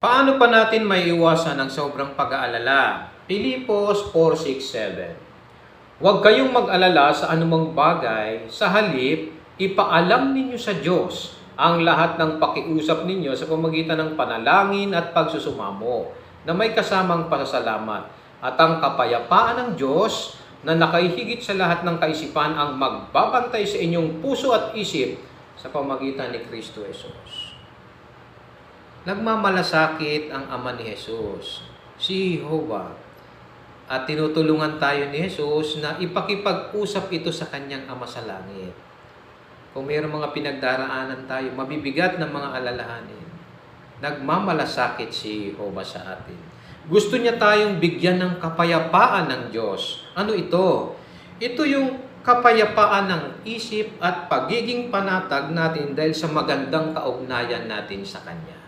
Paano pa natin maiiwasan ang sobrang pag-aalala? Pilipos 4.6.7 Huwag kayong mag-alala sa anumang bagay, sa halip, ipaalam ninyo sa Diyos ang lahat ng pakiusap ninyo sa pamagitan ng panalangin at pagsusumamo na may kasamang pasasalamat at ang kapayapaan ng Diyos na nakahihigit sa lahat ng kaisipan ang magbabantay sa inyong puso at isip sa pamagitan ni Kristo Jesus. Nagmamalasakit ang ama ni Jesus, si Jehovah. At tinutulungan tayo ni Jesus na ipakipag-usap ito sa kanyang ama sa langit. Kung mayroong mga pinagdaraanan tayo, mabibigat na mga alalahanin, nagmamalasakit si Jehovah sa atin. Gusto niya tayong bigyan ng kapayapaan ng Diyos. Ano ito? Ito yung kapayapaan ng isip at pagiging panatag natin dahil sa magandang kaugnayan natin sa Kanya.